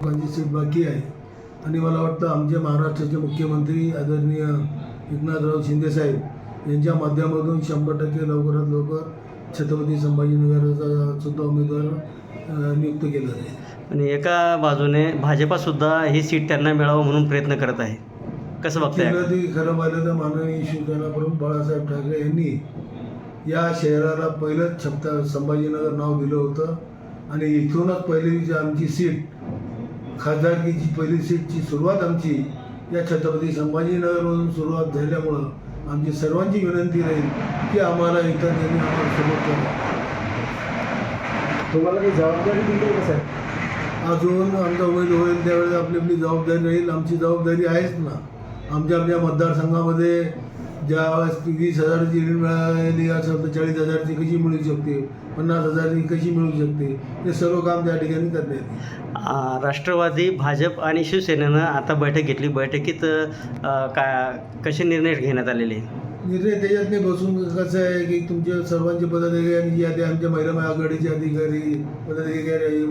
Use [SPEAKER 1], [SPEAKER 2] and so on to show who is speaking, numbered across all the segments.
[SPEAKER 1] लोकांची सीट बाकी आहे. आणि मला वाटतं आमचे महाराष्ट्राचे मुख्यमंत्री आदरणीय एकनाथराव शिंदेसाहेब यांच्या माध्यमातून शंभर टक्के लवकरात लवकर छत्रपती संभाजीनगरचा सुद्धा उमेदवार नियुक्त केला जाईल.
[SPEAKER 2] आणि एका बाजूने भाजपासुद्धा ही सीट त्यांना मिळावं म्हणून प्रयत्न करत आहे. कसं बघताय
[SPEAKER 1] ती खरं पाहिलं तर माननीय शिवसेना प्रमुख बाळासाहेब ठाकरे यांनी या शहराला पहिलंच छप्ता संभाजीनगर नाव दिलं होतं. आणि इथूनच पहिली जी आमची सीट खासदारकीची पहिली सीटची सुरुवात आमची या छत्रपती संभाजीनगरमधून सुरुवात झाल्यामुळं आमची सर्वांची विनंती राहील की आम्हाला इथं त्यांनी आम्हाला सपोर्ट करा
[SPEAKER 3] तुम्हाला काही जबाबदारी दिली आहे का साहेब?
[SPEAKER 1] अजून आमचा उमेद होईल त्यावेळेस आपली आपली जबाबदारी राहील. आमची जबाबदारी आहेच ना. आमच्या आमच्या मतदारसंघामध्ये ज्या वेळेस वीस हजाराची ऋण मिळाली असेल तर चाळीस हजारची कशी मिळू शकते? पन्नास हजारची कशी मिळू शकते? हे सर्व काम त्या ठिकाणी करण्यात
[SPEAKER 2] राष्ट्रवादी भाजप आणि शिवसेनेनं आता बैठक घेतली. बैठकीत का कसे निर्णय घेण्यात आलेले?
[SPEAKER 1] निर्णय त्याच्यात नाही बसून कसं आहे की तुमचे सर्वांचे पदाधिकारी जी आहे आमच्या महिला आघाडीचे अधिकारी पदाधिकारी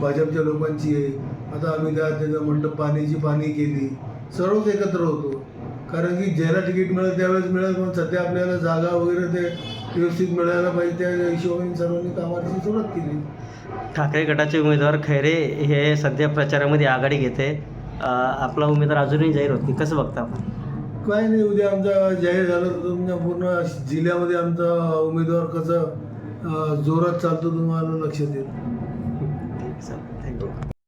[SPEAKER 1] भाजपच्या लोकांची आहे. आता आम्ही त्या त्याचं मंडप पाण्याची पाणी केली. सर्वच एकत्र होतो. कारण की ज्याला तिकीट मिळेल त्यावेळेस मिळेल पण सध्या आपल्याला जागा वगैरे ते व्यवस्थित मिळायला पाहिजे त्या हिशोबाने सर्वांनी कामाची सुरुवात केली.
[SPEAKER 2] ठाकरे गटाचे उमेदवार खैरे हे सध्या प्रचारामध्ये आघाडी घेते. आपला उमेदवार अजूनही जाहीर होत नाही. कसं बघता आपण?
[SPEAKER 1] काय नाही उद्या आमचा जाहीर झालं तर तुमच्या पूर्ण जिल्ह्यामध्ये आमचा उमेदवार कसं जोरात चालतो तुम्हाला लक्षात येईल.
[SPEAKER 2] चला.